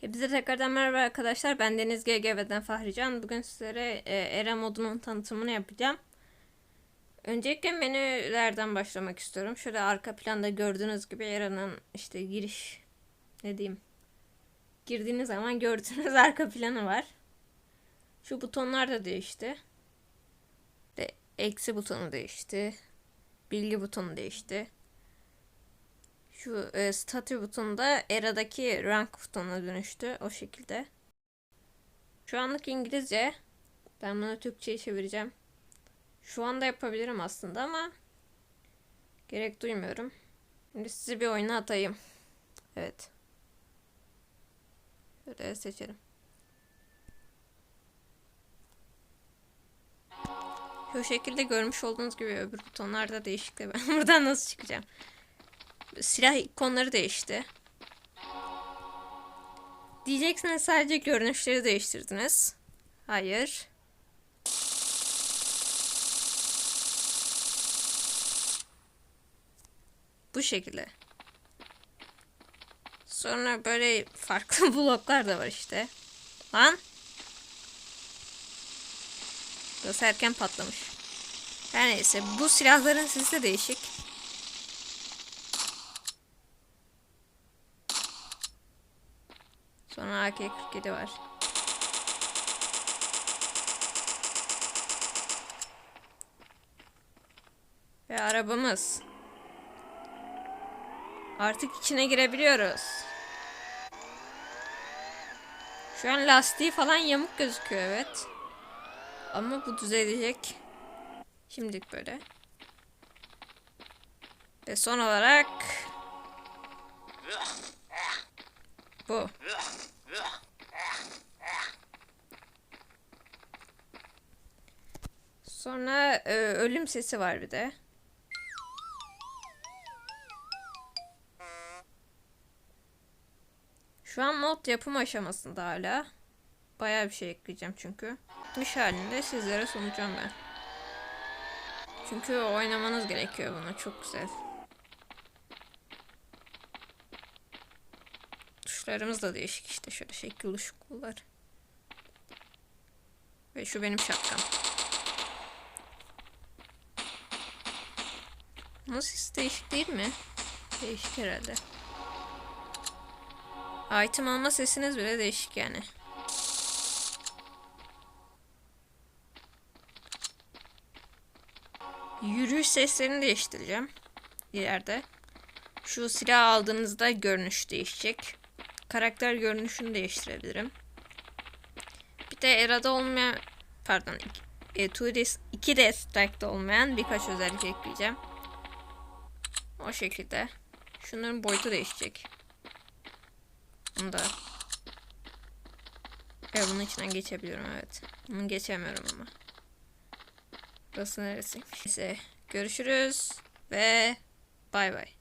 Hepinize tekrardan merhaba arkadaşlar. Ben Deniz GGV'den Fahrican. Bugün sizlere e, ERA modunun tanıtımını yapacağım. Öncelikle menülerden başlamak istiyorum. Şöyle arka planda gördüğünüz gibi ERA'nın işte giriş ne diyeyim girdiğiniz zaman gördüğünüz arka planı var. Şu butonlar da değişti. De eksi butonu değişti. Bilgi butonu değişti. Şu e, statü butonu da Era'daki rank butonuna dönüştü. O şekilde. Şu anlık İngilizce. Ben bunu Türkçe'ye çevireceğim. Şu anda yapabilirim aslında ama gerek duymuyorum. Şimdi sizi bir oyuna atayım. Evet. Şöyle seçelim. Şu şekilde görmüş olduğunuz gibi öbür butonlar da değişik de ben buradan nasıl çıkacağım? Silah ikonları değişti. Diyeceksiniz sadece görünüşleri değiştirdiniz. Hayır. Bu şekilde. Sonra böyle farklı bloklar da var işte. Lan. Burası erken patlamış. Her neyse bu silahların sesi de değişik. Sonra AK-47 var. Ve arabamız. Artık içine girebiliyoruz. Şu an lastiği falan yamuk gözüküyor evet. Ama bu düzelecek. Şimdilik böyle. Ve son olarak bu. Sonra e, ölüm sesi var bir de. Şu an mod yapım aşamasında hala. Bayağı bir şey ekleyeceğim çünkü. Mış halinde sizlere sunacağım ben. Çünkü oynamanız gerekiyor bunu. Çok güzel. Tuşlarımız da değişik işte. Şöyle şekil ışıklılar. Ve şu benim şapkam. Nasıl değişik değil mi? Değişik herhalde. Item alma sesiniz bile değişik yani. Yürüyüş seslerini değiştireceğim. ileride. Şu silah aldığınızda görünüş değişecek. Karakter görünüşünü değiştirebilirim. Bir de Era'da olmayan pardon 2D 2D Strike'da olmayan birkaç özellik ekleyeceğim. O şekilde. Şunların boyutu değişecek. Bunu da Evet bunun içinden geçebiliyorum evet. Bunu geçemiyorum ama. Burası neresiymiş? Neyse görüşürüz ve bay bay.